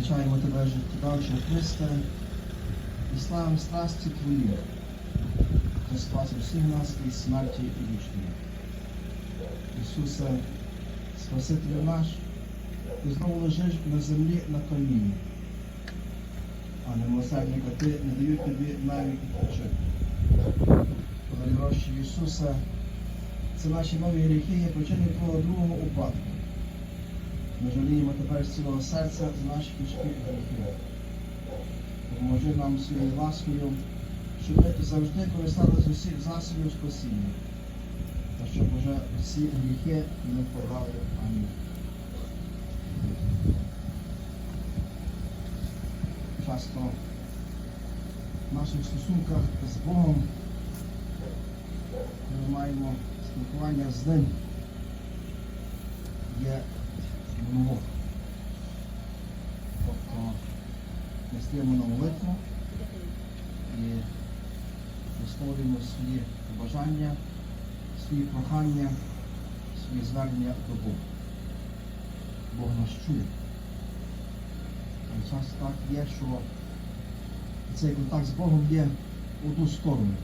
Величаємо тебе життєдавче Христе і славимо страсті Твої, що спас усіх нас із смерті і вічної. Ісусе, Спасителю наш, ти знову лежиш на землі на камінні, а немилосердника ти не дають тобі навіть відпочити. Гроші Ісуса, це наші нові гріхи є причиною Твого другого упадку. Ми жаліємо тепер з цілого серця за наші тяжкі гріхи. Допоможи нам своєю ласкою, щоб ми завжди користалися з усіх засобів спасіння. Та щоб уже всі гріхи не впадали. Амінь. Часто в наших стосунках з Богом ми маємо спілкування з ним. Є монолог. Тобто ми стаємо на молитву і висловлюємо свої побажання, свої прохання, свої звернення до Бога. Бог нас чує. Часто так є, що цей контакт з Богом є в одну сторону.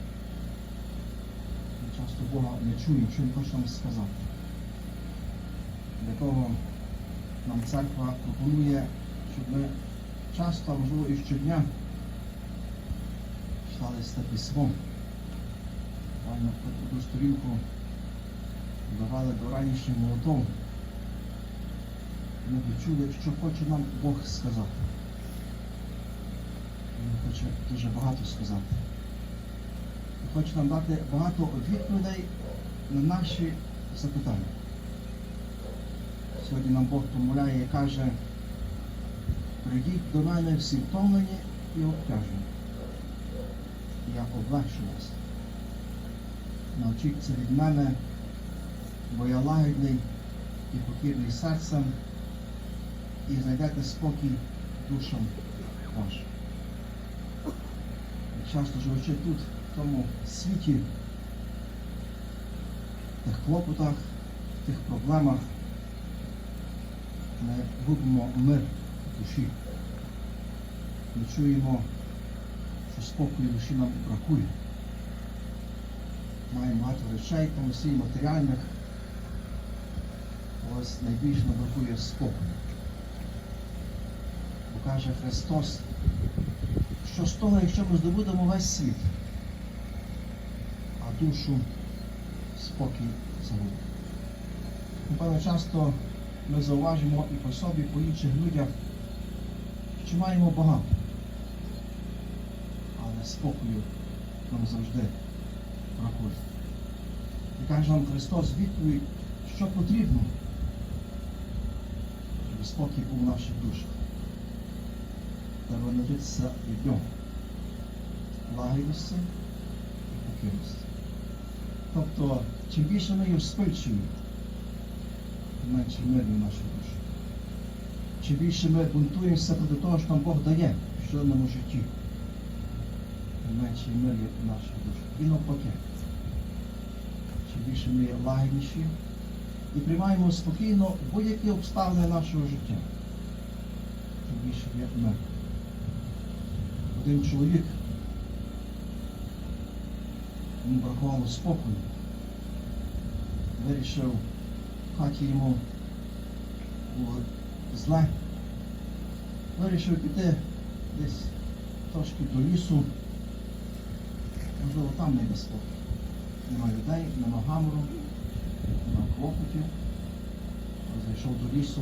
Часто Бога не чуємо, що Він хоче нам сказати. Для того нам церква пропонує, щоб ми часто, можливо і щодня читали це письмо. Буквально одну сторінку давали до ранішнього молотом. Ми почули, що хоче нам Бог сказати. Він хоче дуже багато сказати. І хоче нам дати багато відповідей на наші запитання. Сьогодні нам Бог помоляє і каже, прийдіть до мене всі втомлені і обтяжені. Я облегшу вас. Навчіться від мене, бо я лагідний і покірний серцем, і знайдете спокій душам вашим. Часто живучи тут, в тому світі, в тих клопотах, в тих проблемах, ми губимо мир в душі. Ми чуємо, що спокою душі нам бракує. Маємо багато речей, там усі матеріальних. Ось найбільше нам бракує спокою. Бо каже Христос, що з того, якщо ми здобудемо весь світ, а душу спокій загубимо. Напевно, часто ми зауважимо і по собі, і по інших людях, що маємо багато. Але спокою нам завжди бракує. І каже нам Христос відповідь, що потрібно, щоб спокій був в наших душах. Треба навчитися від нього. Лагідності і покірності. Тобто, чим більше ми вспильчуємо, тим менше миру в нашій душі. Чим більше ми бунтуємося проти того, що нам Бог дає в щоденному житті, тим менше мир є в нашій душі. І навпаки. Чим більше ми є лагідніші і приймаємо спокійно будь-які обставини нашого життя, тим більше є мир. Один чоловік, йому бракувало спокою, вирішив хаті йому було зле, вирішив піти десь трошки до лісу, можливо, там не є спокій. Нема людей, нема гамору, нема клопотів. Зайшов до лісу,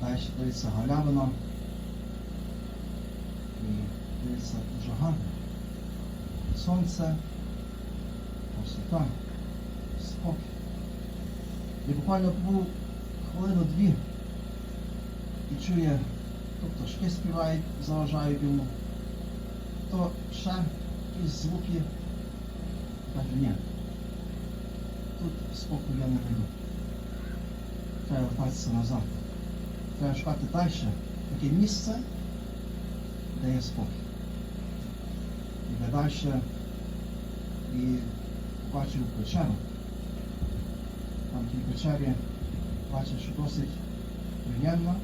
далі дивиться галявина. І дивиться дуже. Сонце, красота, спокій. І буквально побув хвилину-дві і чує, то пташки співають, заважають йому, то ще якісь звуки. Каже, ні. Тут спокою я не веду. Треба вертатися назад. Треба шукати далі таке місце, де є спокій. Іде далі і побачив печеру. Печері бачив, що досить приємно,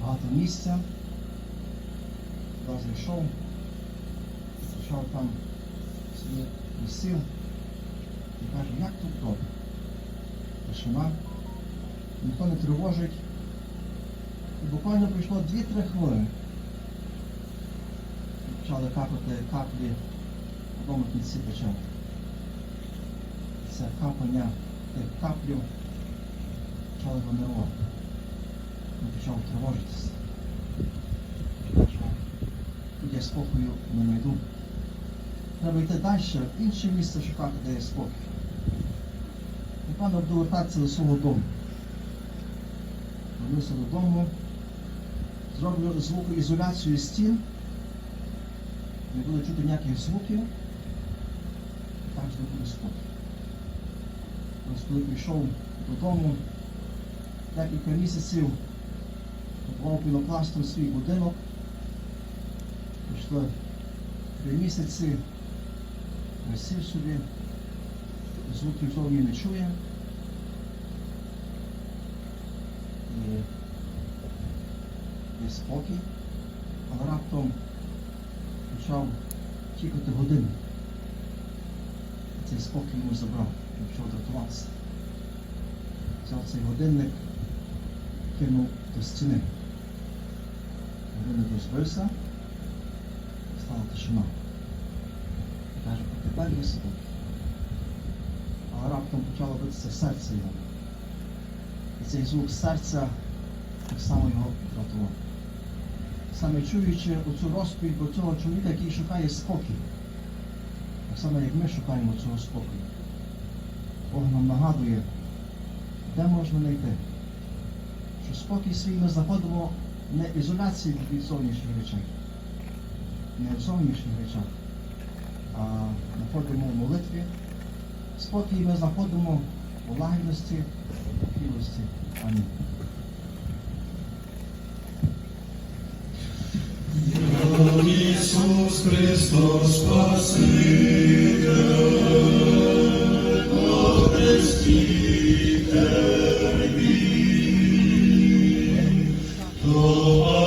багато місця. Туди зайшов, почав там собі місців і каже, як тут добре. Тишина, ніхто не тривожить. І буквально пройшло 2-3 хвилини. Почали капати каплі в одному кінці печери. Це капання тих каплів почали його нервувати. Він почав. Я спокою не знайду. Треба йти далі, інше місце шукати, де є спокій. Напевно, буду вертатися до свого дому. Вернуся додому, зроблю звукоізоляцію стін, не буде чути ніяких звуків, і так буде спокій. Коли прийшов додому, декілька місяців купував пінопластом свій будинок. Пройшло три місяці, висів собі, звуків зовні не чує. І є спокій, але раптом почав тікати годин. Цей спокій йому забрав, почав дратуватися. Взяв цей годинник, кинув до стіни. Годинник розбився, стала тишина. Каже, а тепер є спокій. Але раптом почало битися серце його. І цей звук серця так само його дратував. Саме чуючи оцю розповідь про цього чоловіка, який шукає спокій. Так само, як ми шукаємо цього спокою. Бог нам нагадує, де можна знайти. Що спокій свій ми знаходимо не в ізоляції від зовнішніх речей, не в зовнішніх речах, а знаходимо в молитві. Спокій ми знаходимо у лагідності, хилості. Амінь. Ісус Христос Спаситель, то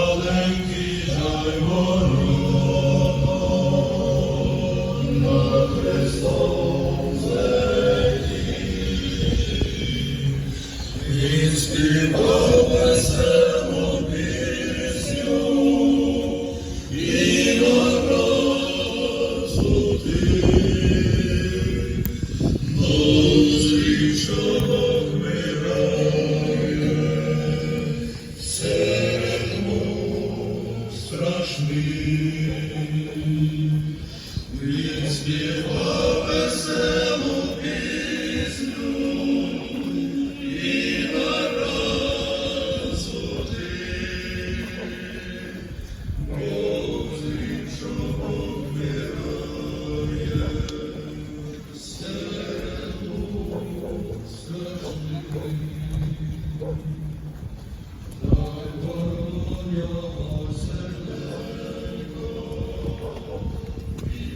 Щоб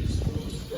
Ісусу